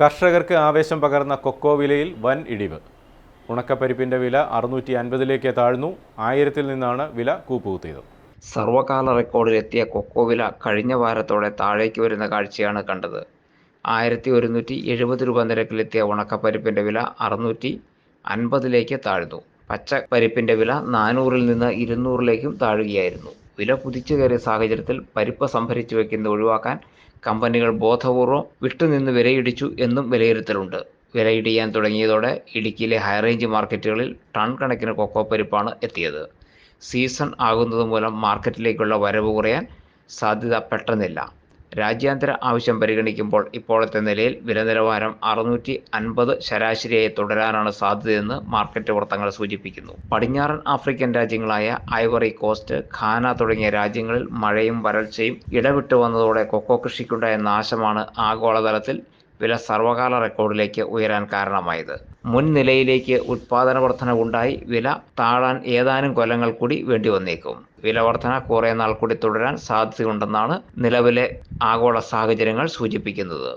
കർഷകർക്ക് ആവേശം പകർന്ന കൊക്കോ വിലയിൽ വൻ ഇടിവ്. ഉണക്കപ്പരിപ്പിന്റെ വില അറുന്നൂറ്റി അൻപതിലേക്ക് താഴ്ന്നു. ആയിരത്തിൽ നിന്നാണ് വില കൂപ്പുകുത്തിയത്. സർവകാല റെക്കോർഡിലെത്തിയ കൊക്കോ വില കഴിഞ്ഞ വാരത്തോടെ താഴേക്ക് വരുന്ന കാഴ്ചയാണ് കണ്ടത്. ആയിരത്തി ഒരുന്നൂറ്റി എഴുപത് രൂപ നിരക്കിലെത്തിയ ഉണക്കപ്പരിപ്പിന്റെ വില അറുന്നൂറ്റി അൻപതിലേക്ക് താഴ്ന്നു. പച്ചപ്പരിപ്പിന്റെ വില നാനൂറിൽ നിന്ന് ഇരുന്നൂറിലേക്കും താഴുകയായിരുന്നു. വില കുതിച്ചു കയറിയ സാഹചര്യത്തിൽ പരിപ്പ് സംഭരിച്ചു വെക്കുന്നത് ഒഴിവാക്കാൻ കമ്പനികൾ ബോധപൂർവം വിട്ടുനിന്ന് വിലയിടിച്ചു എന്നും വിലയിരുത്തലുണ്ട്. വിലയിടിയാൻ തുടങ്ങിയതോടെ ഇടുക്കിയിലെ ഹൈറേഞ്ച് മാർക്കറ്റുകളിൽ ടൺ കണക്കിന് കൊക്കോ പരിപ്പാണ് എത്തിയത്. സീസൺ ആകുന്നത് മൂലം മാർക്കറ്റിലേക്കുള്ള വരവ് കുറയാൻ സാധ്യത പെട്ടെന്നില്ല. രാജ്യാന്തര ആവശ്യം പരിഗണിക്കുമ്പോൾ ഇപ്പോഴത്തെ നിലയിൽ വില നിലവാരം അറുന്നൂറ്റി അൻപത് ശരാശരിയായി തുടരാനാണ് സാധ്യതയെന്ന് മാർക്കറ്റ് വൃത്തങ്ങൾ സൂചിപ്പിക്കുന്നു. പടിഞ്ഞാറൻ ആഫ്രിക്കൻ രാജ്യങ്ങളായ ഐവറി കോസ്റ്റ് ഖാന തുടങ്ങിയ രാജ്യങ്ങളിൽ മഴയും വരൾച്ചയും ഇടവിട്ടു വന്നതോടെ കൊക്കോ കൃഷിക്കുണ്ടായ നാശമാണ് ആഗോളതലത്തിൽ വില സർവകാല റെക്കോർഡിലേക്ക് ഉയരാൻ കാരണമായത്. മുൻ നിലയിലേക്ക് ഉത്പാദന വർധനവുണ്ടായി വില താഴാൻ ഏതാനും കൊല്ലങ്ങൾ കൂടി വേണ്ടി വന്നേക്കും വില വർധന കുറേ നാൾ കൂടി തുടരാൻ സാധ്യതയുണ്ടെന്നാണ് നിലവിലെ ആഗോള സാഹചര്യങ്ങൾ സൂചിപ്പിക്കുന്നത്.